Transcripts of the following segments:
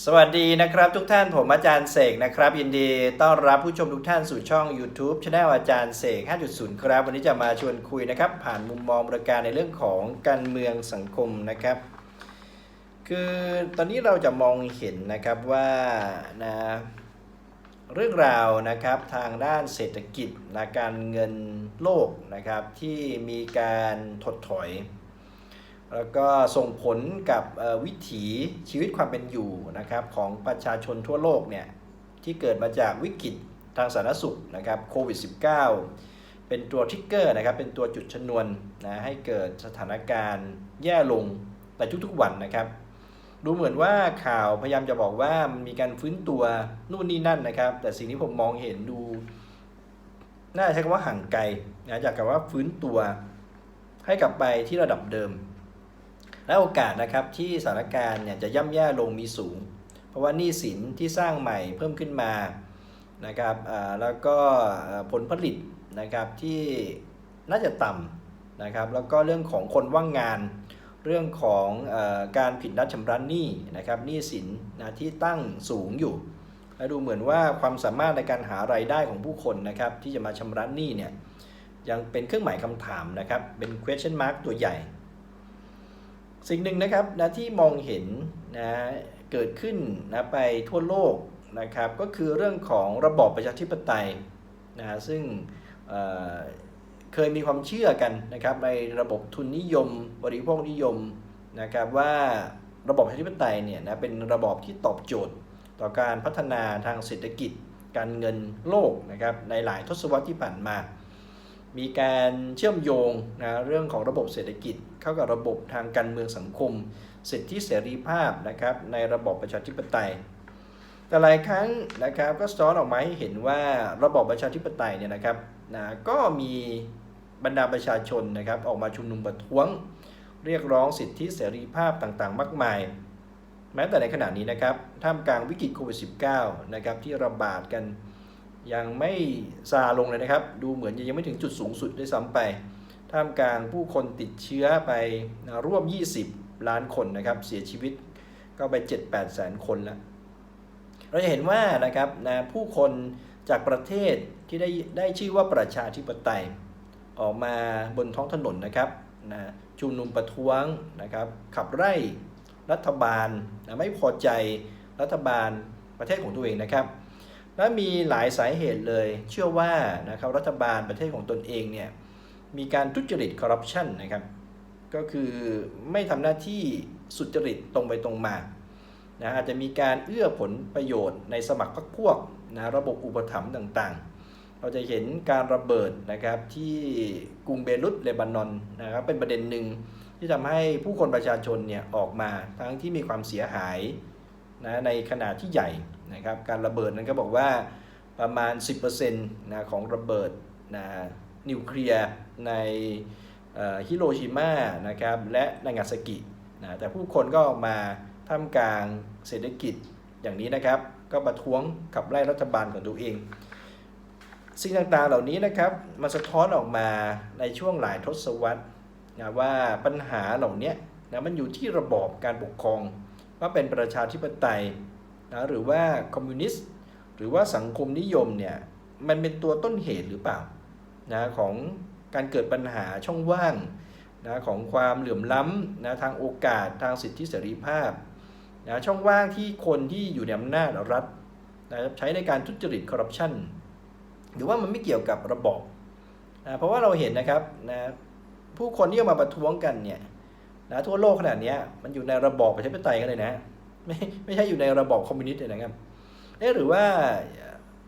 สวัสดีนะครับทุกท่านผมอาจารย์เสกนะครับ ยินดีต้อนรับผู้ชมทุกท่านสู่ช่อง YouTube Channel อาจารย์เสก 5.0 ครับ วันนี้จะมาชวนคุยนะครับ ผ่านมุมมองบริการในเรื่องของการเมืองสังคมนะครับ คือตอนนี้เราจะมองเห็นนะครับว่านะเรื่องราวนะครับทางด้านเศรษฐกิจและการเงินโลกนะครับที่มีการถดถอย แล้วก็ส่งผลกับวิถีชีวิตความเป็นอยู่นะครับของประชาชนทั่วโลกเนี่ยที่เกิดมาจากวิกฤตทางสาธารณสุขนะครับโควิด -19 เป็นตัวทริกเกอร์นะครับเป็นตัวจุดชนวนนะให้เกิดสถานการณ์แย่ลงในทุกๆวันนะครับ ดูเหมือนว่าข่าวพยายามจะบอกว่ามันมีการฟื้นตัวนู่นนี่นั่นนะครับ แต่สิ่งที่ผมมองเห็นดู น่าใช้คำว่าห่างไกลนะจากคำว่าฟื้นตัวให้กลับไปที่ระดับเดิม และโอกาสนะครับที่สถานการณ์เนี่ยจะย่ำแย่ลงมีสูง เพราะว่านี้สินที่สร้างใหม่เพิ่มขึ้นมานะครับอ่าแล้วก็ผลผลิตนะครับที่น่าจะต่ำนะครับแล้วก็เรื่องของคนว่างงาน เรื่องของเออการผิดนัดชำระหนี้นะครับหนี้สินนะที่ตั้งสูงอยู่และดูเหมือนว่าความสามารถในการหารายได้ของผู้คนนะครับที่จะมาชำระหนี้เนี่ยยังเป็นเครื่องหมายคำถามนะครับเป็น question mark ตัวใหญ่ สิ่งหนึ่งนะครับนะที่มองเห็นนะเกิดขึ้นนะไปทั่วโลกนะครับก็คือเรื่องของระบอบประชาธิปไตยนะซึ่งเเคยมีความเชื่อกันนะครับในระบบทุนนิยม บริโภคนิยมนะครับว่าระบบประชาธิปไตยเนี่ยนะเป็นระบอบที่ตอบโจทย์ต่อการพัฒนาทางเศรษฐกิจ การเงินโลกนะครับในหลายทศวรรษที่ผ่านมา มีการเชื่อมโยงนะเรื่องของระบบเศรษฐกิจ เข้ากับระบบทางการเมืองสังคม สิทธิเสรีภาพนะครับในระบบประชาธิปไตย แต่หลายครั้งนะครับก็ซ้อนออกมาให้เห็นว่าระบบประชาธิปไตยเนี่ยนะครับนะก็มีบรรดาประชาชนนะครับออกมาชุมนุมประท้วง เรียกร้องสิทธิเสรีภาพต่างๆ มากมาย แม้แต่ในขณะนี้นะครับท่ามกลางวิกฤตโควิด -19 นะครับที่ระบาดกัน ยังไม่ซาลงเลยนะครับ ดูเหมือนจะยังไม่ถึงจุดสูงสุดด้วยซ้ำไป ท่ามกลางผู้คนติดเชื้อไปนะร่วม 20 ล้านคนนะครับ เสียชีวิตก็ไป 7-8แสนคนแล้ว เราจะเห็นว่านะครับนะผู้คนจากประเทศที่ได้ได้ชื่อว่าประชาธิปไตย ออกมาบนท้องถนนนะครับนะชุมนุมประท้วงนะครับ ขับไล่รัฐบาลนะไม่พอใจรัฐบาลประเทศของตัวเองนะครับ และมีหลายสาเหตุเลย เชื่อว่านะครับรัฐบาลประเทศของตนเองเนี่ยมีการทุจริตคอร์รัปชันนะครับก็คือไม่ทำหน้าที่สุจริตตรงไปตรงมานะอาจจะมีการเอื้อผลประโยชน์ในสมัครพรรคพวกนะระบบอุปถัมภ์ต่างๆ เราจะเห็นการระเบิดนะครับที่กรุงเบรุตเลบานอนนะครับเป็นประเด็นหนึ่งที่ทำให้ผู้คนประชาชนเนี่ยออกมาทั้งที่มีความเสียหายนะในขนาดที่ใหญ่ นะครับการระเบิดนั้นก็บอกว่าประมาณ 10%นะของระเบิดนะนิวเคลียร์ในฮิโรชิมานะครับและนางาซากินะแต่ผู้คนก็ออกมาท่ามกลางเศรษฐกิจอย่างนี้นะครับ ก็ประท้วงขับไล่รัฐบาลของตัวเอง สิ่งต่างๆเหล่านี้นะครับมันสะท้อนออกมาในช่วงหลายทศวรรษนะว่าปัญหาเหล่านี้นะมันอยู่ที่ระบอบการปกครอง ว่าเป็นประชาธิปไตย นะหรือว่าคอมมิวนิสต์หรือว่าสังคมนิยมเนี่ยมันเป็นตัวต้นเหตุหรือเปล่านะของการเกิดปัญหาช่องว่างนะของความเหลื่อมล้ำนะทางโอกาสทางสิทธิเสรีภาพนะช่องว่างที่คนที่อยู่ในอำนาจรัฐนะใช้ในการทุจริตคอร์รัปชันหรือว่ามันไม่เกี่ยวกับระบอบนะเพราะว่าเราเห็นนะครับนะผู้คนที่ออกมาประท้วงกันเนี่ยนะทั่วโลกขนาดนี้มันอยู่ในระบอบประชาธิปไตยกันเลยนะ ไม่ไม่ใช่อยู่ในระบอบคอมมิวนิสต์นะครับเอ๊หรือว่า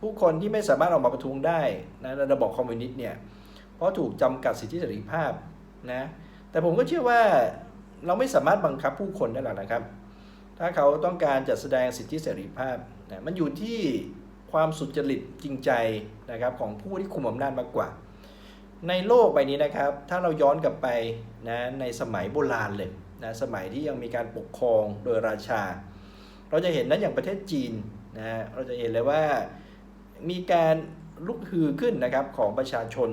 ผู้คนที่ไม่สามารถออกมาประท้วงได้นะในระบอบคอมมิวนิสต์เนี่ยเพราะถูกจำกัดสิทธิเสรีภาพนะแต่ผมก็เชื่อว่าเราไม่สามารถบังคับผู้คนได้หรอกนะครับ ถ้าเขาต้องการจะแสดงสิทธิเสรีภาพนะมันอยู่ที่ความสุจริตจริงใจนะครับของผู้ที่คุมอำนาจมากกว่า ในโลกใบนี้นะครับ ถ้าเราย้อนกลับไปนะในสมัยโบราณเลย นะสมัยที่ยังมีการปกครองโดยราชา เราจะเห็นนั้นอย่างประเทศจีนนะเราจะเห็นเลยว่ามีการลุกฮือขึ้นนะครับของประชาชน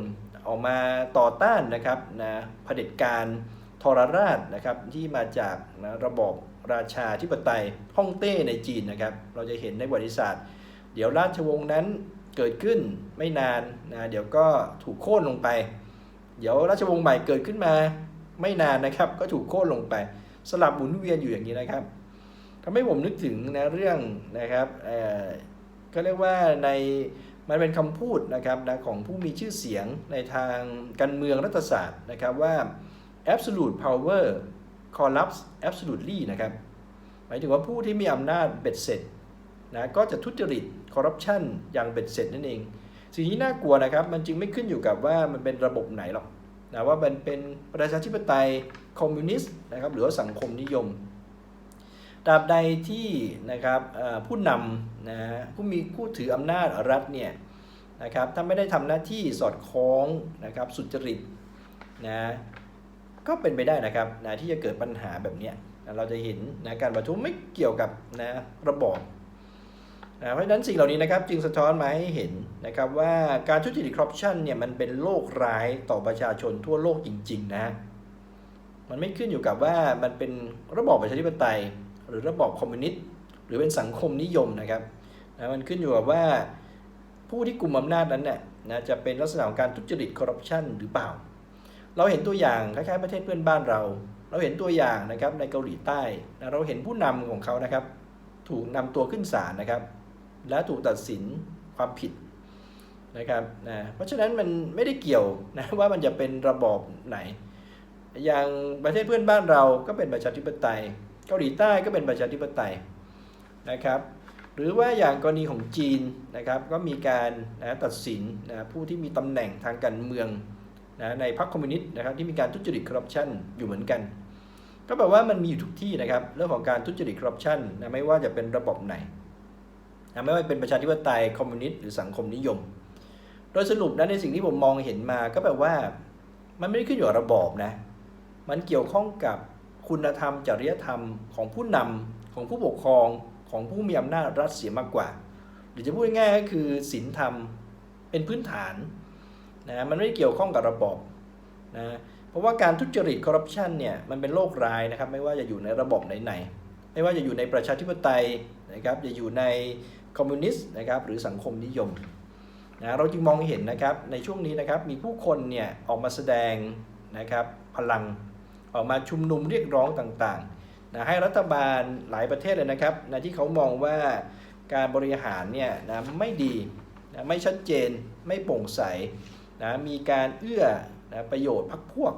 ออกมาต่อต้านนะครับนะเผด็จการทรราชนะครับที่มาจากนะระบอบราชาธิปไตยฮ่องเต้ในจีนนะครับ เราจะเห็นในประวัติศาสตร์ เดี๋ยวราชวงศ์นั้นเกิดขึ้นไม่นานนะเดี๋ยวก็ถูกโค่นลงไป เดี๋ยวราชวงศ์ใหม่เกิดขึ้นมา ไม่นานนะครับ ก็ถูกโค่นลงไป สลับหมุนเวียนอยู่อย่างนี้นะครับทำให้ผมนึกถึงนะเรื่องนะครับเอ่อก็เรียกว่าในมันเป็นคำพูดนะครับนะของผู้มีชื่อเสียงในทางการเมืองรัฐศาสตร์นะครับว่า absolute power corrupts absolutely นะครับ หมายถึงว่าผู้ที่มีอำนาจเบ็ดเสร็จนะก็จะทุจริตคอร์รัปชันอย่างเบ็ดเสร็จนั่นเอง สิ่งที่น่ากลัวนะครับ มันจึงไม่ขึ้นอยู่กับว่ามันเป็นระบบไหนหรอก นะว่ามันเป็นประชาธิปไตยคอมมิวนิสต์นะครับหรือว่าสังคมนิยมตราบใดที่นะครับผู้นำนะผู้มีผู้ถืออำนาจรัฐเนี่ยนะครับถ้าไม่ได้ทำหน้าที่สอดคล้องนะครับสุจริตนะก็เป็นไปได้นะครับนะที่จะเกิดปัญหาแบบนี้ยเราจะเห็นนะการประท้วงไม่เกี่ยวกับนะระบอบ นะเพราะฉะนั้นสิ่งเหล่านี้นะครับจึงสะท้อนมาให้เห็นนะครับว่าการทุจริตคอร์รัปชันเนี่ยมันเป็นโรคร้ายต่อประชาชนทั่วโลกจริง ๆ นะมันไม่ขึ้นอยู่กับว่ามันเป็นระบอบประชาธิปไตย หรือระบอบคอมมิวนิสต์หรือเป็นสังคมนิยมนะครับนะมันขึ้นอยู่กับว่าผู้ที่กลุ่มอำนาจนั้นเนี่ยนะจะเป็นลักษณะของการทุจริตคอร์รัปชันหรือเปล่า เราเห็นตัวอย่างคล้ายๆประเทศเพื่อนบ้านเรา เราเห็นตัวอย่างนะครับในเกาหลีใต้นะเราเห็นผู้นำของเขานะครับ ถูกนำตัวขึ้นศาลนะครับ และถูกตัดสินความผิดนะครับนะเพราะฉะนั้นมันไม่ได้เกี่ยวนะว่ามันจะเป็นระบอบไหน อย่างประเทศเพื่อนบ้านเราก็เป็นประชาธิปไตย เกาหลีใต้ก็เป็นประชาธิปไตยนะครับหรือว่าอย่างกรณีของจีนนะครับก็มีการนะตัดสินนะผู้ที่มีตำแหน่งทางการเมืองนะในพรรคคอมมิวนิสต์นะครับที่มีการทุจริตคอร์รัปชันอยู่เหมือนกัน ก็แปลว่ามันมีอยู่ทุกที่นะครับเรื่องของการทุจริตคอร์รัปชันนะไม่ว่าจะเป็นระบบไหน นะไม่ว่าเป็นประชาธิปไตยคอมมิวนิสต์หรือสังคมนิยม โดยสรุปนะในสิ่งที่ผมมองเห็นมาก็แปลว่า มันไม่ได้ขึ้นอยู่กับระบอบนะ มันเกี่ยวข้องกับคุณธรรม จริยธรรมของผู้นำของผู้ปกครองของผู้มีอำนาจรัฐเสียมากกว่า หรือจะพูดง่ายๆก็คือศีลธรรมเป็นพื้นฐานนะมันไม่ได้เกี่ยวข้องกับระบอบนะเพราะว่าการทุจริตคอร์รัปชันเนี่ยมันเป็นโรคร้ายนะครับ ไม่ว่าจะอยู่ในระบอบไหนๆไม่ว่าจะอยู่ในประชาธิปไตยนะครับจะอยู่ใน คอมมิวนิสต์นะครับหรือสังคมนิยมนะเราจึงมองเห็นนะครับในช่วงนี้นะครับมีผู้คนเนี่ยออกมาแสดงนะครับพลังออกมาชุมนุมเรียกร้องต่างๆนะให้รัฐบาลหลายประเทศเลยนะครับนะที่เขามองว่าการบริหารเนี่ยนะไม่ดีนะไม่ชัดเจนไม่โปร่งใสนะมีการเอื้อนะประโยชน์พักพวก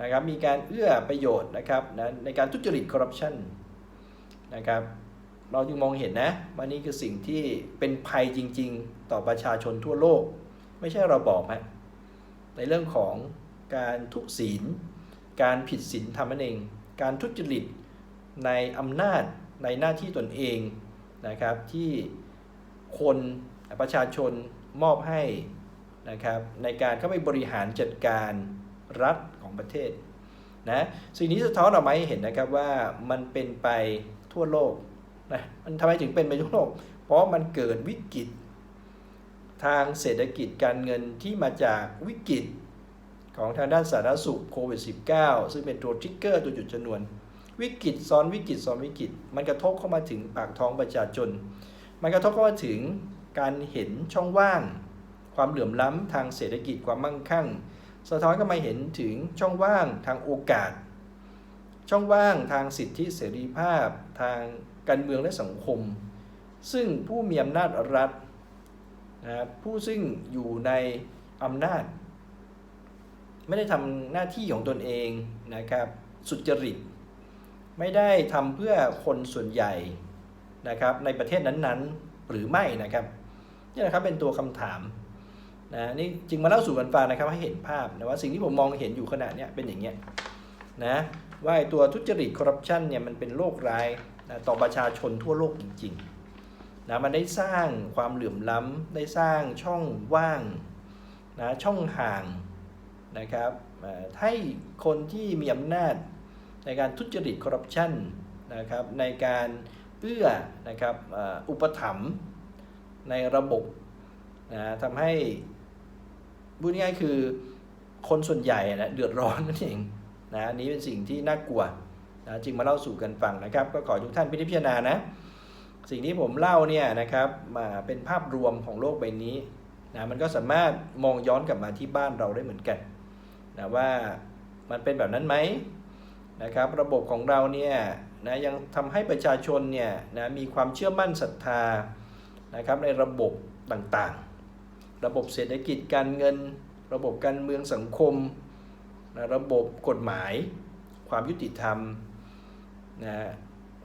นะครับมีการเอื้อประโยชน์นะครับนะในการทุจริตคอร์รัปชันนะครับ เราจึงมองเห็นนะว่านี่คือสิ่งที่เป็นภัยจริง ๆ ต่อประชาชนทั่วโลก ไม่ใช่เราบอกฮะในเรื่องของการทุศีล การผิดศีลธรรมนั่นเอง การทุจริตในอำนาจในหน้าที่ตนเองนะครับที่คนประชาชนมอบให้นะครับในการเข้าไปบริหารจัดการรัฐของประเทศนะสิ่งนี้สะท้อนออกมาให้เห็นนะครับว่ามันเป็นไปทั่วโลก นะมันทำไมถึงเป็นไปทั่วโลก เพราะมันเกิดวิกฤต ทางเศรษฐกิจการเงินที่มาจากวิกฤตของทางด้านสาธารณสุขโควิด -19 ซึ่งเป็นตัวทริกเกอร์ตัวจุดชนวน วิกฤตซ้อนวิกฤตซ้อนวิกฤต มันกระทบเข้ามาถึงปากท้องประชาชน มันกระทบเข้ามาถึงการเห็นช่องว่าง ความเหลื่อมล้ำทางเศรษฐกิจความมั่งคั่ง สะท้อนก็มาเห็นถึงช่องว่างทางโอกาส ช่องว่างทางสิทธิเสรีภาพ ทางการเมืองและสังคม ซึ่งผู้มีอำนาจรัฐนะผู้ซึ่งอยู่ในอำนาจ ไม่ได้ทำหน้าที่ของตนเองนะครับสุจริต ไม่ได้ทำเพื่อคนส่วนใหญ่นะครับในประเทศนั้นๆหรือไม่นะครับนี่นะครับเป็นตัวคำถามนะนี่จึงมาเล่าสู่กันฟังนะครับให้เห็นภาพนะว่าสิ่งที่ผมมองเห็นอยู่ขณะเนี้ยเป็นอย่างเงี้ย นะว่าไอ้ตัวทุจริตคอร์รัปชันเนี่ยมันเป็นโรคร้ายนะต่อประชาชนทั่วโลกจริงๆนะมันได้สร้างความเหลื่อมล้ำได้สร้างช่องว่างนะช่องห่างนะครับให้คนที่มีอำนาจในการทุจริตคอร์รัปชันนะครับในการเอื้อนะครับอุปถัมภ์ในระบบนะทำให้พูดง่ายคือคนส่วนใหญ่นะเดือดร้อนนั่นเอง นะอันนี้เป็นสิ่งที่น่ากลัวนะจึงมาเล่าสู่กันฟังนะครับ ก็ขอทุกท่านพิจารณานะ สิ่งที่ผมเล่าเนี่ยนะครับมาเป็นภาพรวมของโลกใบนี้นะมันก็สามารถมองย้อนกลับมาที่บ้านเราได้เหมือนกันนะว่ามันเป็นแบบนั้นไหมนะครับระบบของเราเนี่ยนะยังทำให้ประชาชนเนี่ยนะมีความเชื่อมั่นศรัทธานะครับในระบบต่างๆ ระบบเศรษฐกิจการเงิน ระบบการเมืองสังคม นะระบบกฎหมาย ความยุติธรรมนะ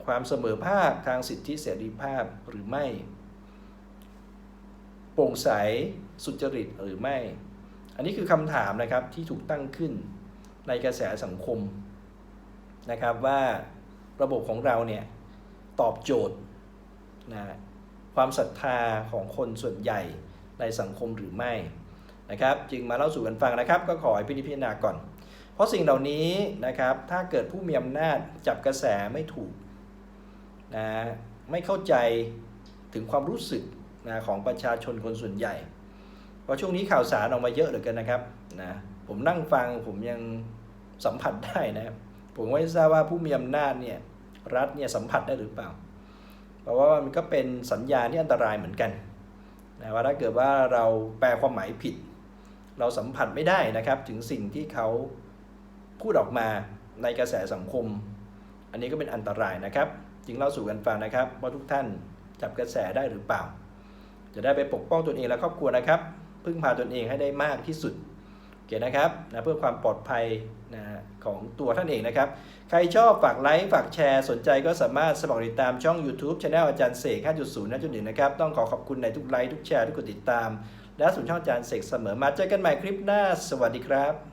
ความเสมอภาคทางสิทธิเสรีภาพหรือไม่ โปร่งใสสุจริตหรือไม่ อันนี้คือคำถามนะครับที่ถูกตั้งขึ้นในกระแสสังคมนะครับว่าระบบของเราเนี่ยตอบโจทย์นะความศรัทธาของคนส่วนใหญ่ในสังคมหรือไม่นะครับ จึงมาเล่าสู่กันฟังนะครับ ก็ขอให้พิจารณาก่อน เพราะสิ่งเหล่านี้นะครับถ้าเกิดผู้มีอำนาจจับกระแสไม่ถูกนะไม่เข้าใจถึงความรู้สึกนะของประชาชนคนส่วนใหญ่ เพราะช่วงนี้ข่าวสารออกมาเยอะเหลือเกินนะครับนะผมนั่งฟังผมยังสัมผัสได้นะครับผมไม่ทราบว่าผู้มีอำนาจเนี่ยรัฐเนี่ยสัมผัสได้หรือเปล่า เพราะว่ามันก็เป็นสัญญาณที่อันตรายเหมือนกันนะว่าถ้าเกิดว่าเราแปลความหมายผิด เราสัมผัสไม่ได้นะครับถึงสิ่งที่เขา พูดออกมาในกระแสสังคม อันนี้ก็เป็นอันตรายนะครับ จึงเล่าสู่กันฟังนะครับว่าทุกท่านจับกระแสได้หรือเปล่า จะได้ไปปกป้องตนเองและครอบครัวนะครับ พึ่งพาตนเองให้ได้มากที่สุดโอเคนะครับนะเพื่อความปลอดภัยนะของตัวท่านเองนะครับ ใครชอบฝากไลค์ฝากแชร์สนใจก็สามารถสมัครติดตามช่อง YouTube c h anel อาจารย์เสก 5.0นะจุดหนึ่งนะครับ ต้องขอขอบคุณในทุกไลค์ทุกแชร์ทุกกดติดตาม และสู่ช่องอาจารย์เสกเสมอมาเจอกันใหม่คลิปหน้า สวัสดีครับ